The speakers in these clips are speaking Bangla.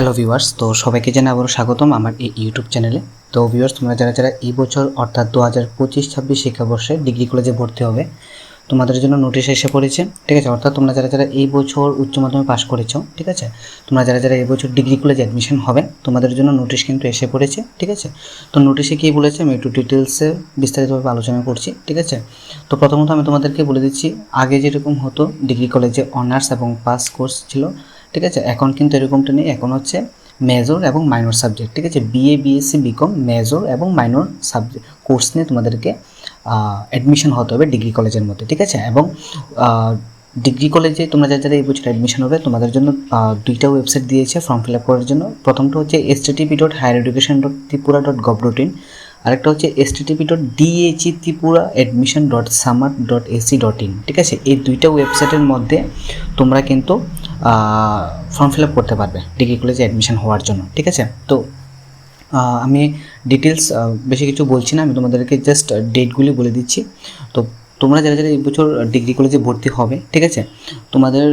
হ্যালো ভিউয়ার্স, তো সবাইকে জানাই আবারও স্বাগতম আমার এই ইউটিউব চ্যানেলে। তো ভিউয়ার্স, তোমরা যারা যারা এই বছর, অর্থাৎ দু হাজার পঁচিশ, ছাব্বিশ শিক্ষাবর্ষে ডিগ্রি কলেজে ভর্তি হবে, তোমাদের জন্য নোটিশ এসে পড়েছে, ঠিক আছে? অর্থাৎ তোমরা যারা যারা এই বছর উচ্চ মাধ্যমিক পাশ করেছ, ঠিক আছে? তোমরা যারা যারা এই বছর ডিগ্রি কলেজে অ্যাডমিশন হবে, তোমাদের জন্য নোটিশ কিন্তু এসে পড়েছে, ঠিক আছে? তো নোটিশে কী বলেছে? আমি একটু ডিটেলসে বিস্তারিতভাবে আলোচনা করছি, ঠিক আছে? তো প্রথমত আমি তোমাদেরকে বলে দিচ্ছি, আগে যেরকম হতো, ডিগ্রি কলেজে অনার্স এবং পাস কোর্স ছিল ঠিক আছে? এখন কিন্তু এরকমটা নেই। এখন হচ্ছে মেজর এবং মাইনর সাবজেক্ট ঠিক আছে? বিএ বিএসসি বিকম মেজর এবং মাইনর সাবজেক্ট কোর্স নিয়ে তোমাদেরকে অ্যাডমিশন হতে হবে ডিগ্রি কলেজের মধ্যে, ঠিক আছে? এবং ডিগ্রি কলেজে তোমরা যারা যারা এই বছর অ্যাডমিশন হবে, তোমাদের জন্য দুইটা ওয়েবসাইট দিয়েছে ফর্ম ফিল আপ করার জন্য। প্রথমটা হচ্ছে S TP dot higher education dot Tripura dot gov dot in আরেকটা হচ্ছে S TP dot DHE Tripura admission dot Samarth dot AC dot in ঠিক আছে? এই দুইটা ওয়েবসাইটের মধ্যে তোমরা কিন্তু ফর্ম ফিল আপ করতে পারবে। ডিগ্রি কলেজে অ্যাডমিশন হওয়ার জন্য, ঠিক আছে? তো আমি ডিটেলস বেশি কিছু বলছি না, আমি তোমাদেরকে জাস্ট ডেটগুলি বলে দিচ্ছি। তো, তোমরা যারা যারা এই বছর ডিগ্রি কলেজে ভর্তি হবে, ঠিক আছে? তোমাদের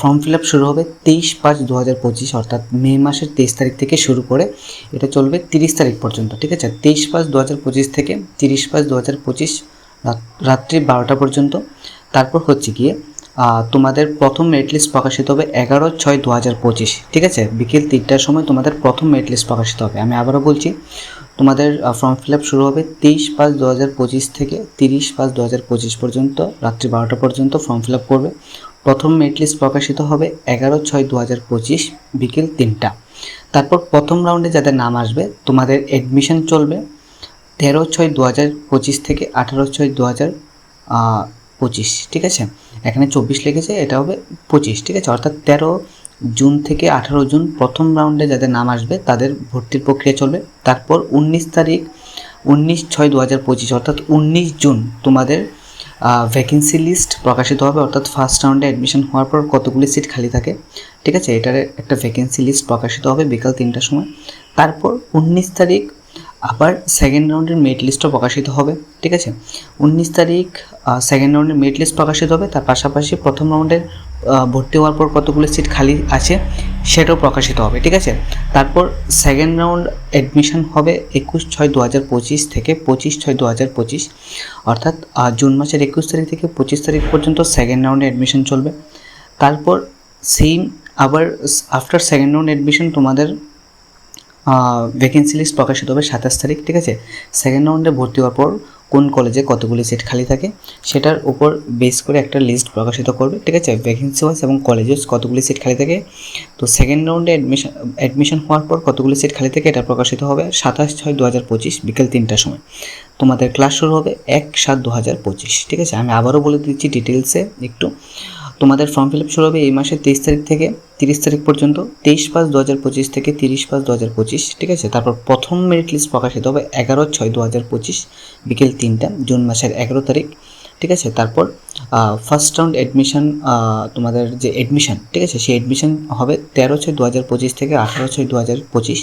ফর্ম ফিল আপ শুরু হবে তেইশ পাঁচ দু হাজার পঁচিশ, অর্থাৎ মে মাসের তেইশ তারিখ থেকে শুরু করে এটা চলবে তিরিশ তারিখ পর্যন্ত, ঠিক আছে? তেইশ পাঁচ দু হাজার পঁচিশ থেকে তিরিশ পাঁচ দু হাজার পঁচিশ রাত্রি বারোটা পর্যন্ত। তারপর হচ্ছে গিয়ে তোমাদের প্রথম মেরিট লিস্ট প্রকাশিত হবে এগারো ছয় দু হাজার পঁচিশ, ঠিক আছে? বিকেল তিনটার সময় তোমাদের প্রথম মেরিট লিস্ট প্রকাশিত হবে। আমি আবারও বলছি, তোমাদের ফর্ম ফিল আপ শুরু হবে তেইশ পাঁচ দু হাজার পঁচিশ থেকে তিরিশ পাঁচ দু হাজার পঁচিশ পর্যন্ত, রাত্রি বারোটা পর্যন্ত ফর্ম ফিল আপ করবে। প্রথম মেরিট লিস্ট প্রকাশিত হবে এগারো ছয় দু হাজার পঁচিশ, বিকেল তিনটা। তারপর প্রথম রাউন্ডে যাদের নাম আসবে, তোমাদের অ্যাডমিশন চলবে তেরো ছয় দু হাজার পঁচিশ থেকে আঠারো ছয় দু হাজার পঁচিশ, ঠিক আছে? এখানে চব্বিশ লেগেছে, এটা হবে পঁচিশ, ঠিক আছে? অর্থাৎ তেরো জুন থেকে আঠারো জুন প্রথম রাউন্ডে যাদের নাম আসবে, তাদের ভর্তির প্রক্রিয়া চলবে। তারপর উনিশ তারিখ, উনিশ ছয় দু হাজার পঁচিশ, অর্থাৎ উনিশ জুন তোমাদের ভ্যাকেন্সি লিস্ট প্রকাশিত হবে। অর্থাৎ ফার্স্ট রাউন্ডে অ্যাডমিশন হওয়ার পর কতগুলি সিট খালি থাকে, ঠিক আছে? এটার একটা ভ্যাকেন্সি লিস্ট প্রকাশিত হবে বিকাল তিনটার সময়। তারপর উনিশ তারিখ আবার সেকেন্ড রাউন্ডের মেরিট লিস্টও প্রকাশিত হবে, ঠিক আছে? উনিশ তারিখ সেকেন্ড রাউন্ডের মেরিট লিস্ট প্রকাশিত হবে, তার পাশাপাশি প্রথম রাউন্ডের ভর্তি হওয়ার পর কতগুলো সিট খালি আছে সেটাও প্রকাশিত হবে, ঠিক আছে? তারপর সেকেন্ড রাউন্ড অ্যাডমিশন হবে একুশ ছয় দু হাজার পঁচিশ থেকে পঁচিশ ছয় দু হাজার পঁচিশ, অর্থাৎ জুন মাসের একুশ তারিখ থেকে পঁচিশ তারিখ পর্যন্ত সেকেন্ড রাউন্ডে অ্যাডমিশন চলবে। তারপর সেম আবার আফটার সেকেন্ড রাউন্ড অ্যাডমিশন তোমাদের ভ্যাকেন্সি লিস্ট প্রকাশিত হবে সাতাশ তারিখ, ঠিক আছে? সেকেন্ড রাউন্ডে ভর্তি হওয়ার পর কোন কলেজে কতগুলি সিট খালি থাকে, সেটার উপর বেস করে একটা লিস্ট প্রকাশিত করবে, ঠিক আছে? ভ্যাকেন্সি ওয়াইজ এবং কলেজে কতগুলি সিট খালি থাকে। তো সেকেন্ড রাউন্ডে অ্যাডমিশন অ্যাডমিশন হওয়ার পর কতগুলি সিট খালি থাকে, এটা প্রকাশিত হবে সাতাশ ছয় দু হাজার পঁচিশ বিকেল তিনটার সময়। তোমাদের ক্লাস শুরু হবে এক সাত দু হাজার পঁচিশ, ঠিক আছে? আমি আবারও বলে দিচ্ছি ডিটেলসে একটু। তোমাদের ফর্ম ফিল আপ শুরু হবে এই মাসের তেইশ তারিখ থেকে। তিরিশ তারিখ পর্যন্ত, তেইশ পাঁচ দু হাজার পঁচিশ থেকে তিরিশ পাঁচ দু হাজার পঁচিশ, ঠিক আছে? তারপর প্রথম মেরিট লিস্ট প্রকাশিত হবে এগারো ছয় দু হাজার পঁচিশ, বিকেল তিনটা, জুন মাসের এগারো তারিখ, ঠিক আছে? তারপর ফার্স্ট রাউন্ড অ্যাডমিশন তোমাদের যে অ্যাডমিশন ঠিক আছে? সেই অ্যাডমিশন হবে তেরো ছয় দু হাজার পঁচিশ থেকে আঠারো ছয় দু হাজার পঁচিশ।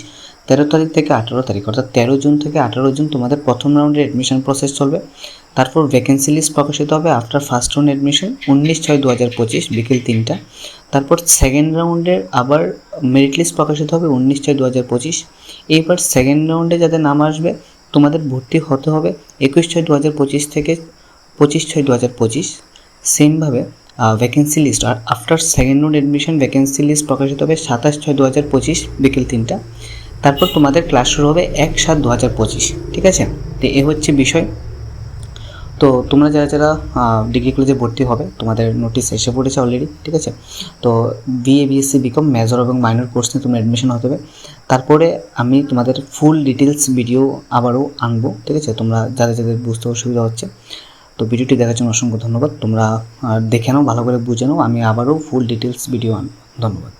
তেরো তারিখ থেকে আঠারো তারিখ, অর্থাৎ তেরো জুন থেকে আঠারো জুন তোমাদের প্রথম রাউন্ডের অ্যাডমিশন প্রসেস চলবে। তারপর ভ্যাকেন্সি লিস্ট প্রকাশিত হবে আফটার ফার্স্ট রাউন্ড অ্যাডমিশন উনিশ ছয় দু হাজার পঁচিশ, বিকেল তিনটা। তারপর সেকেন্ড রাউন্ডের আবার মেরিট লিস্ট প্রকাশিত হবে উনিশ ছয় দু হাজার পঁচিশ এইবার সেকেন্ড রাউন্ডে যাদের নাম আসবে, তোমাদের ভর্তি হতে হবে একুশ ছয় দু হাজার পঁচিশ থেকে পঁচিশ ছয় দু হাজার পঁচিশ। সেমভাবে ভ্যাকেন্সি লিস্ট আর after second round admission vacancy list প্রকাশিত হবে সাতাশ ছয় দু হাজার পঁচিশ বিকেল তিনটা। তারপর তোমাদের ক্লাস শুরু হবে এক সাত দু হাজার পঁচিশ, ঠিক আছে? তো এ হচ্ছে বিষয়। তো তোমরা যারা যারা ডিগ্রি কলেজে ভর্তি হবে, তোমাদের নোটিশ এসে পড়েছে অলরেডি ঠিক আছে? তো বিএ বিএসসি বিকম মেজর এবং মাইনর কোর্স নিয়ে তোমরা অ্যাডমিশন হতে হবে। তারপরে আমি তোমাদের ফুল ডিটেলস ভিডিও আবারও আনব, ঠিক আছে? তোমরা যাদের যাদের বুঝতে অসুবিধা হচ্ছে। তো ভিডিওটি দেখার জন্য অসংখ্য ধন্যবাদ। তোমরা দেখে নাও, ভালো করে বুঝে নাও। আমি আবারও ফুল ডিটেলস ভিডিও আনব। ধন্যবাদ।